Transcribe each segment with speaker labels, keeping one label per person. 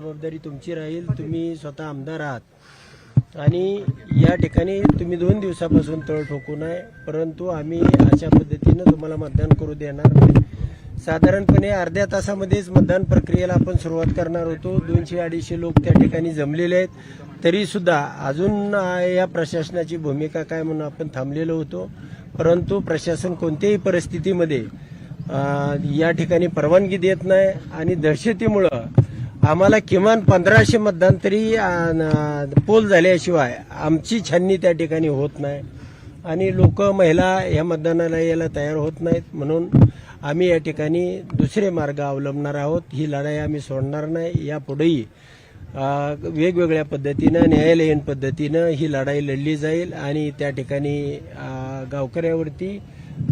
Speaker 1: जबाबदारी तुमची राहील तुम्ही स्वतः आमदार आहात. आणि या ठिकाणी तुम्ही दोन दिवसापासून तळ ठोकू नये परंतु आम्ही अशा पद्धतीनं तुम्हाला मतदान करू देणार नाही. साधारणपणे अर्ध्या तासामध्येच मतदान प्रक्रियेला आपण सुरुवात करणार होतो. दोनशे अडीचशे लोक त्या ठिकाणी जमलेले आहेत. तरीसुद्धा अजून या प्रशासनाची भूमिका काय म्हणून आपण थांबलेलो होतो. परंतु प्रशासन कोणत्याही परिस्थितीमध्ये या ठिकाणी परवानगी देत नाही. आणि दहशतीमुळं आम्हाला किमान पंधराशे मतदान तरी पोल झाल्याशिवाय आमची छाननी त्या ठिकाणी होत नाही. आणि लोक महिला या मतदानाला यायला तयार होत नाहीत. म्हणून आम्ही या ठिकाणी दुसरे मार्ग अवलंबणार आहोत. ही लढाई आम्ही सोडणार नाही. यापुढेही वेगवेगळ्या पद्धतीनं न्यायालयीन पद्धतीनं ही लढाई लढली जाईल. आणि त्या ठिकाणी गावकऱ्यावरती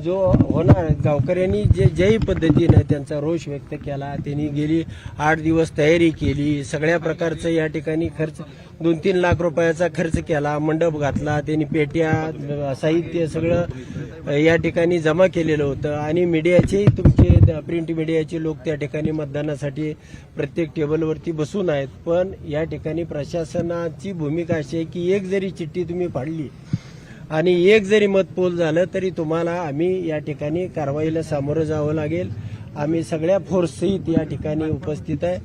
Speaker 1: जो होणार गावकऱ्यांनी जे ज्याही पद्धतीनं त्यांचा रोष व्यक्त केला त्यांनी गेली आठ दिवस तयारी केली सगळ्या प्रकारचं या ठिकाणी खर्च दोन तीन लाख रुपयाचा खर्च केला मंडप घातला त्यांनी पेट्या साहित्य सगळं या ठिकाणी जमा केलेलं होतं. आणि मीडियाचे तुमचे प्रिंट मीडियाचे लोक त्या ठिकाणी मतदानासाठी प्रत्येक टेबलवरती बसून आहेत. पण या ठिकाणी प्रशासनाची भूमिका अशी आहे की एक जरी चिठ्ठी तुम्ही फाडली आणि एक जरी मत पोल झालं तरी तुम्हाला आम्ही या ठिकाणी कारवाईला सामोरं जावं लागेल. आम्ही सगळ्या फोर्ससहित या ठिकाणी उपस्थित आहे.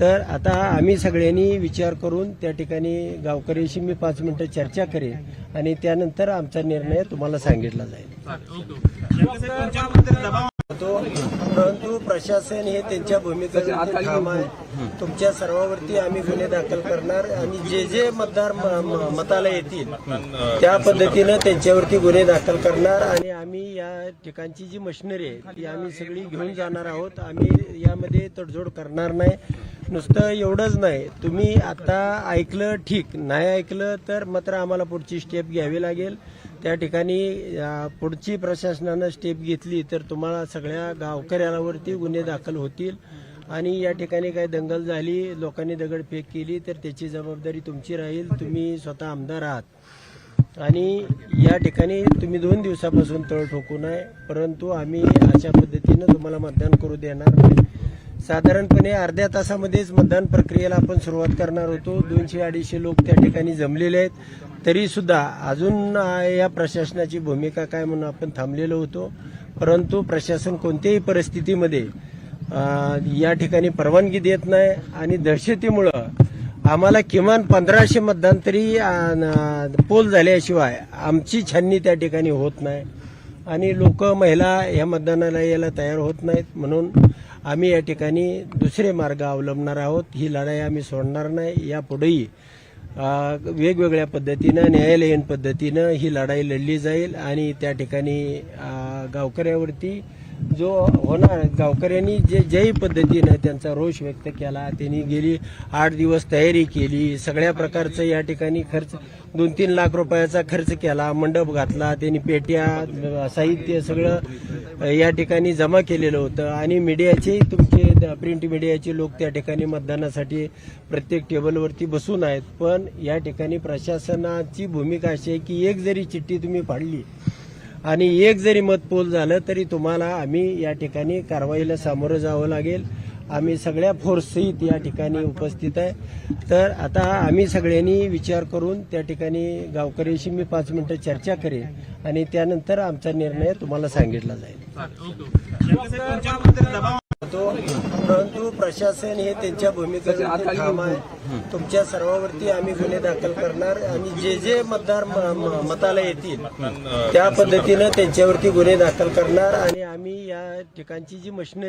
Speaker 1: तर आता आम्ही सगळ्यांनी विचार करून त्या ठिकाणी गावकऱ्यांशी मी पाच मिनिटं चर्चा करेन आणि त्यानंतर आमचा निर्णय तुम्हाला सांगितला जाईल. तो परंतु प्रशासन हे त्यांच्या भूमिकेवरती ठाम आहे. तुमच्या सर्वांवरती आम्ही गुन्हे दाखल करणार आणि जे जे मतदार म- म- मताला येतील त्या पद्धतीनं त्यांच्यावरती गुन्हे दाखल करणार आणि आम्ही या ठिकाणची जी मशिनरी आहे ती आम्ही सगळी घेऊन जाणार आहोत. आम्ही यामध्ये तडजोड करणार नाही. नुसतं एवढंच नाही. तुम्ही आता ऐकलं ठीक. नाही ऐकलं तर मात्र आम्हाला पुढची स्टेप घ्यावी लागेल. त्या ठिकाणी पुढची प्रशासनानं स्टेप घेतली तर तुम्हाला सगळ्या गावकऱ्यांवरती गुन्हे दाखल होतील. आणि या ठिकाणी काही दंगल झाली लोकांनी दगडफेक केली तर त्याची जबाबदारी तुमची राहील. तुम्ही स्वतः आमदार आहात. आणि या ठिकाणी तुम्ही दोन दिवसापासून तळ ठोकू नये परंतु आम्ही अशा पद्धतीनं तुम्हाला मतदान करू देणार नाही. साधारणपणे अर्ध्या तासामध्येच मतदान प्रक्रियेला आपण सुरुवात करणार होतो. दोनशे अडीचशे लोक त्या ठिकाणी जमलेले आहेत. तरी सुद्धा अजून या प्रशासनाची भूमिका काय म्हणून आपण थांबलेलो होतो. परंतु प्रशासन कोणत्याही परिस्थितीमध्ये या ठिकाणी परवानगी देत नाही आणि दहशतीमुळं आम्हाला किमान पंधराशे मतदान तरी पोल झाल्याशिवाय आमची छाननी त्या ठिकाणी होत नाही. आणि लोक महिला या मतदानाला यायला तयार होत नाहीत. म्हणून आम्ही या ठिकाणी दुसरे मार्ग अवलंबणार आहोत. ही लढाई आम्ही सोडणार नाही. यापुढेही वेगवेगळ्या पद्धतीनं न्यायालयीन पद्धतीनं ही लढाई लढली जाईल आणि त्या ठिकाणी गावकऱ्यावरती जो होणार गावकऱ्यांनी जे ज्याही पद्धतीनं त्यांचा रोष व्यक्त केला त्यांनी गेली आठ दिवस तयारी केली सगळ्या प्रकारचं या ठिकाणी खर्च दोन तीन लाख रुपयाचा खर्च केला मंडप घातला त्यांनी पेट्या साहित्य सगळं या ठिकाणी जमा केलेलं होतं. आणि मीडियाचे तुमचे प्रिंट मीडियाचे लोक त्या ठिकाणी मतदानासाठी प्रत्येक टेबलवरती बसून आहेत. पण या ठिकाणी प्रशासनाची भूमिका अशी आहे की एक जरी चिठ्ठी तुम्ही फाडली आणि एक जरी मत पोल झालं तरी तुम्हाला आम्ही या ठिकाणी कारवाईला सामोरं जावं लागेल. आम्ही सगळ्या फोर्ससहित या ठिकाणी उपस्थित आहे. तर आता आम्ही सगळ्यांनी विचार करून त्या ठिकाणी गावकऱ्यांशी मी पाच मिनिटं चर्चा करेन आणि त्यानंतर आमचा निर्णय तुम्हाला सांगितला जाईल. परंतु प्रशासन हे त्यांच्या भूमिकेवरती ठाम आहे. तुमच्या सर्वांवरती आम्ही गुन्हे दाखल करणार. आणि जे जे मतदार म- म- मताला येतील त्या पद्धतीनं त्यांच्यावरती गुन्हे दाखल करणार आणि आम्ही या ठिकाणची जी मशिनरी